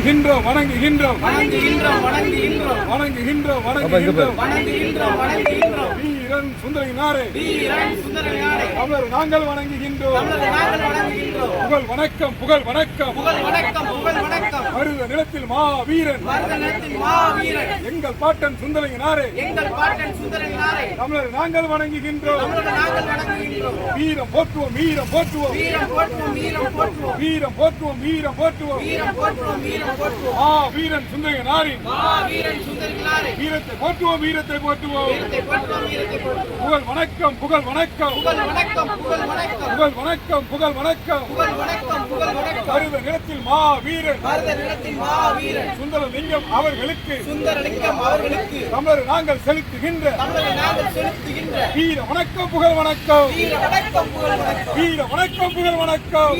வணங்குகின்றோம் வணங்குகின்றோம். வணங்குகின்றோம் வணங்குகின்றோம். வணங்குகின்றோம் வணங்குகின்றோம். வணங்குகின்றோம் வணங்குகின்றோம். வீரன் சுந்தரினாரே வீரன் சுந்தரனாரே தமிழர் நாங்கள் வணங்குகின்றோம். தமிழர் நாங்கள் வணங்குகின்றோம். புகழ் வணக்கம் புகழ் வணக்கம். புகழ் வணக்கம் புகழ் வணக்கம். மருத நிலத்தில் மா வீரன் மருதனத்தின் மாவீரன். எங்கள் பாட்டன் சுந்தரினாரே எங்கள் பாட்டன் சுந்தரனாரே தமிழர் நாங்கள் வணங்குகின்றோம். தமிழர் நாங்கள் வணங்குகின்றோம். வீரம் போற்றுவோம் வீரம் போற்றுவோம். வீரம் போற்றுவோம் வீரம் போற்றுவோம். வீரம் போற்றுவோம் வீரம் போற்றுவோம். வீரம் போற்றுவோம் வீரம் போற்றுவோம். மா வீரன் சுந்தரினாரின் மாவீரன் சுந்தரனாரே வீரத்தை போற்றுவோம் வீரத்தை போற்றுவோம். வீரத்தை போற்றுவோம் வீரத்தை போற்றுவோம். புகழ் வணக்கம் புகழ் வணக்கம். புகழ் வணக்கம் புகழ் வணக்கம். புகழ் வணக்கம் புகழ் வணக்கம். புகழ் வணக்கம் புகழ் வணக்கம். மருத நிலத்தில் மா வீரன். மருத நிலத்தின் மாவீரன் சுந்தரலிங்கம் அவர்களுக்கு. சுந்தரலிங்கம் அவர்களுக்கு தமிழர் நாங்கள் செலுத்துகின்ற தமிழரை நாங்கள் செலுத்துகின்ற வீர வணக்கம் புகழ் வணக்கம். வீர வணக்கம் புகழ் வணக்கம்.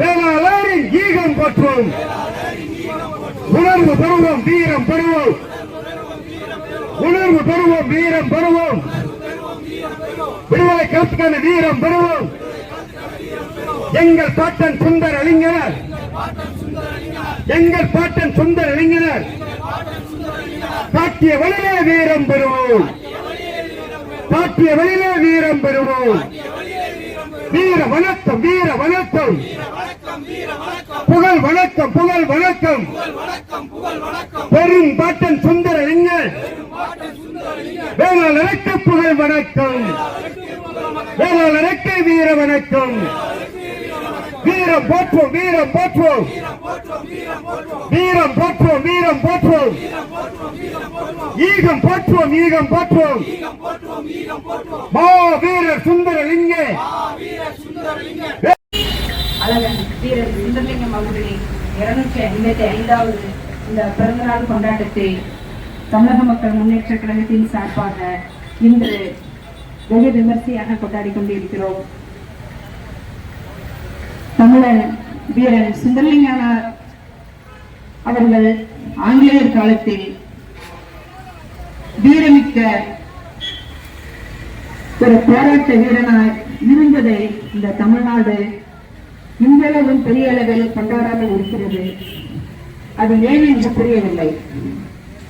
வேளாளரின் ஈகம் பற்றும் உணர்வு பெறுவோம் வீரம் பெறுவோம். உணர்வு பெறுவோம் வீரம் பெறுவோம். விடுதலை கற்கான வீரம் பெறுவோம். எங்கள் பாட்டன் சுந்தர இளைஞர் எங்கள் பாட்டன் சுந்தர இளைஞர். காட்டிய வழியிலே வீரம் பெறுவோம். காட்டிய வழியிலே வீரம் பெறுவோம். வீர வணக்கம் வீர வணக்கம். புகழ் வணக்கம் புகழ் வணக்கம். பெரும் பாட்டன் சுந்தர இளைஞர். வேளாளருக்கு புகழ் வணக்கம். வேளாளருக்கு வீர வணக்கம். வீரம் போற்றுவோம் வீரம் போற்றுவோம் வீரம் போற்றுவோம் வீரம் போற்றுவோம் ஈகம் போற்றுவோம் ஈகம் போற்றுவோம் மா வீரர் சுந்தர இளைஞர் அழகன் வீரர் சுந்தரலிங்கம் அவர்களின் இருநூற்றி ஐம்பத்தி ஐந்தாவது இந்த பிறந்தநாள் கொண்டாட்டத்தை தமிழக மக்கள் முன்னேற்ற கழகத்தின் சார்பாக இன்று வெகு விமர்சையாக கொண்டாடி கொண்டிருக்கிறோம். தமிழன் வீரன் சுந்தரலிங்கனார் அவர்கள் ஆங்கிலேயர் காலத்தில் வீரமிக்க ஒரு போராட்ட வீரனாய் இருந்ததை இந்த தமிழ்நாடு இன்றளவும் பெரிய அளவில் கொண்டாடாமல் இருக்கிறது. அது ஏன் என்று புரியவில்லை.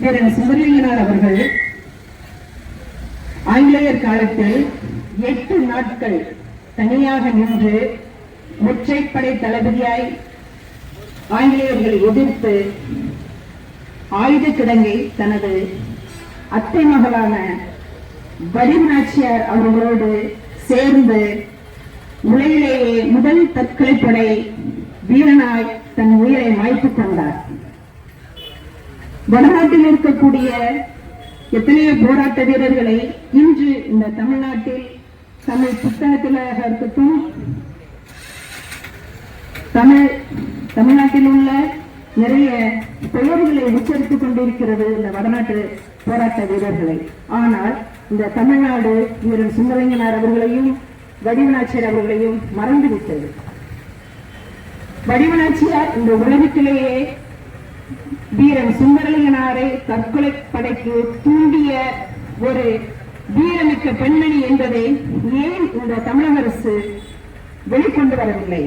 வீரன் சுந்தரலிங்கனார் அவர்கள் ஆங்கிலேயர் காலத்தில் எட்டு நாட்கள் தனியாக நின்று ஒற்றைப்படை தளபதியாய் ஆங்கிலேயர்களை எதிர்த்து ஆயுத கிடங்கை தனது அத்தை மகளான வடிவநாச்சியார் அவர்களோடு சேர்ந்து உலகிலேயே முதல் தற்கொலைப்படை வீரனாய் தன் உயிரை மாய்த்துக் கொண்டார். வடநாட்டில் இருக்கக்கூடிய எத்தனையோ போராட்ட வீரர்களை இன்று இந்த தமிழ்நாட்டில் தமிழ் புத்தகத்திலாக இருக்கட்டும் தமிழ் தமிழ்நாட்டில் உள்ள நிறைய பெயர்களை உச்சரித்துக் கொண்டிருக்கிறது இந்த வடநாட்டு போராட்ட வீரர்களை. ஆனால் இந்த தமிழ்நாடு வீரன் சுந்தரலிங்கனார் அவர்களையும் வடிவனாச்சியர் அவர்களையும் மறந்துவிட்டது. வடிவநாச்சியார் இந்த உலகத்திலேயே வீரன் சுந்தரலிங்கனாரை தற்கொலை படைக்கு தூண்டிய ஒரு வீரமிக்க பெண்மணி என்பதை ஏன் இந்த தமிழக அரசு வெளிக்கொண்டு வரவில்லை?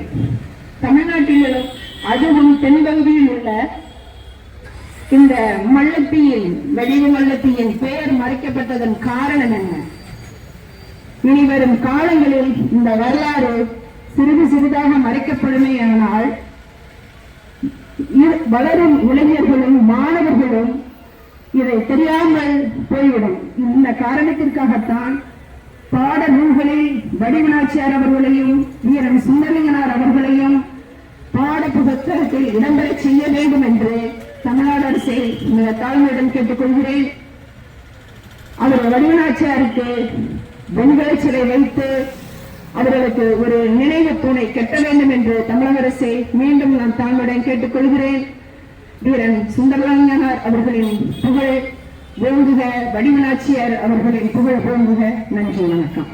தமிழ்நாட்டிலும் அதுவும் தென்பகுதியில் உள்ள இந்த மல்லத்தீயின் வெளிவு மல்லத்தீயின் பெயர் மறைக்கப்பட்டதன் காரணம் என்ன? இனி வரும் காலங்களில் இந்த வரலாறு சிறிது சிறிதாக மறைக்கப்படுமேயானால் இ- வளரும் இளைஞர்களும் மாணவர்களும் இதை தெரியாமல் போய்விடும். இந்த காரணத்திற்காகத்தான் பாட நூல்களில் வடிவநாச்சியார் அவர்களையும் வீரன் சுந்தரலிங்கனார் அவர்களையும் புத்தகத்தில் இடம்பெற செய்ய வேண்டும் என்று தமிழ்நாடு அரசை தாழ்மையிடம் கேட்டுக்கொள்கிறேன். அவர் வடிவனாச்சியாருக்கு வெண்கல சிலை வைத்து அவர்களுக்கு ஒரு நினைவு தூணை கட்ட வேண்டும் என்று தமிழக அரசை மீண்டும் நான் தாங்களுடன் கேட்டுக்கொள்கிறேன். வீரன் சுந்தரலாங்கனார் அவர்களின் புகழ் ஓங்குக வடிவனாச்சியார் அவர்களின் புகழ் ஓங்குக நன்றி வணக்கம்.